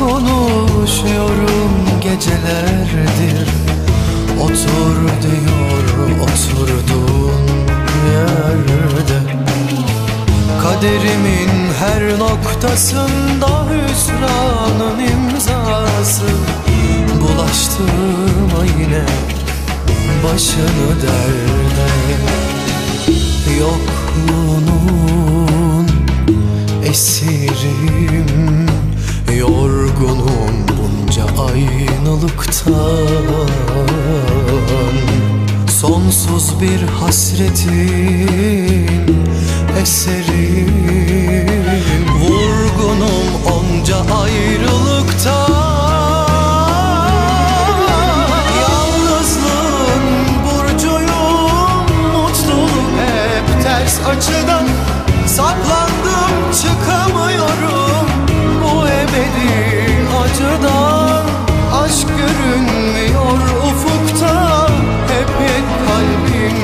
Konuşuyorum gecelerdir. Otur diyor oturduğun yerde. Kaderimin her noktasında hüsranın imzası. Bulaştırma yine başını derde. Yokluğunun esirim Yorgunum bunca aynalıktan. Sonsuz bir hasretin eserim Vurgunum onca ayrılıktan. Açıdan. Saklandım çıkamıyorum acıdan Aşk görünmüyor ufukta Hep yek kalbim.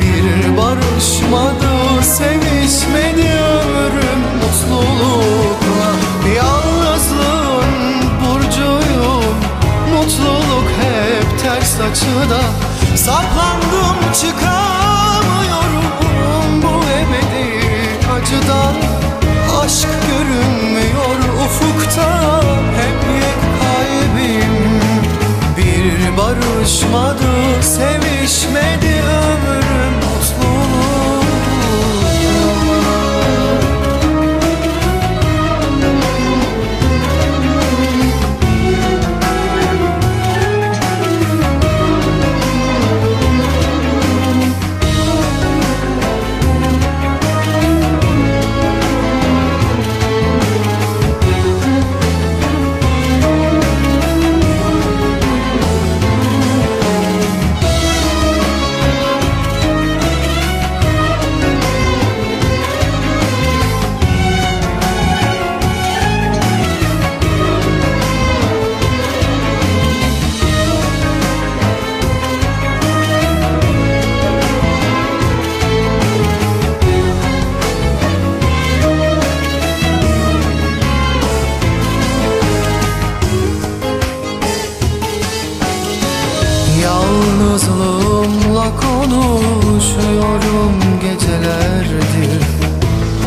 Bir barışmadı Sevişmedi ömrüm mutlulukla. Yalnızlığın burcuyum Mutluluk hep ters açıda. Saklandım çıkamıyorum barışmadı Sevişmedi konuşuyorum gecelerdir.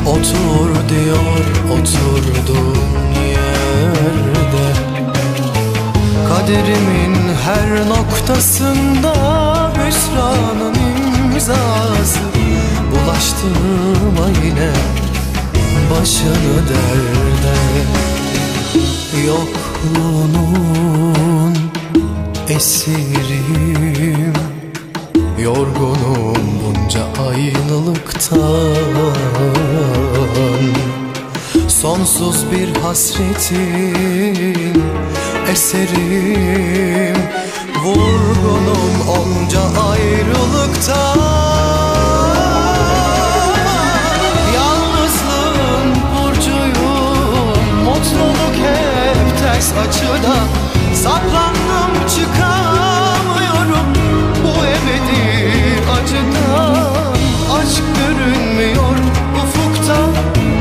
Otur diyor oturduğum yerde. Kaderimin her noktasında hüsranın imzası. Bulaştırma yine başını derde. Yokluğunun esirim Yorgunum bunca ayrılıktan. Sonsuz bir hasretin eserim. Vurgunum onca ayrılıktan. Ters açıda Saklandım çıkamıyorum acıdan ufukta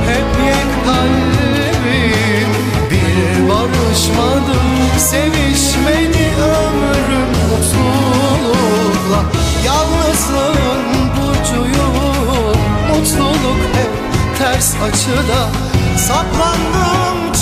Hep yek kalbim. Bir barışmadı Sevişmedi ömrüm mutlulukla. Yalnızlığın burcuyum Mutluluk hep ters açıda. Saklandım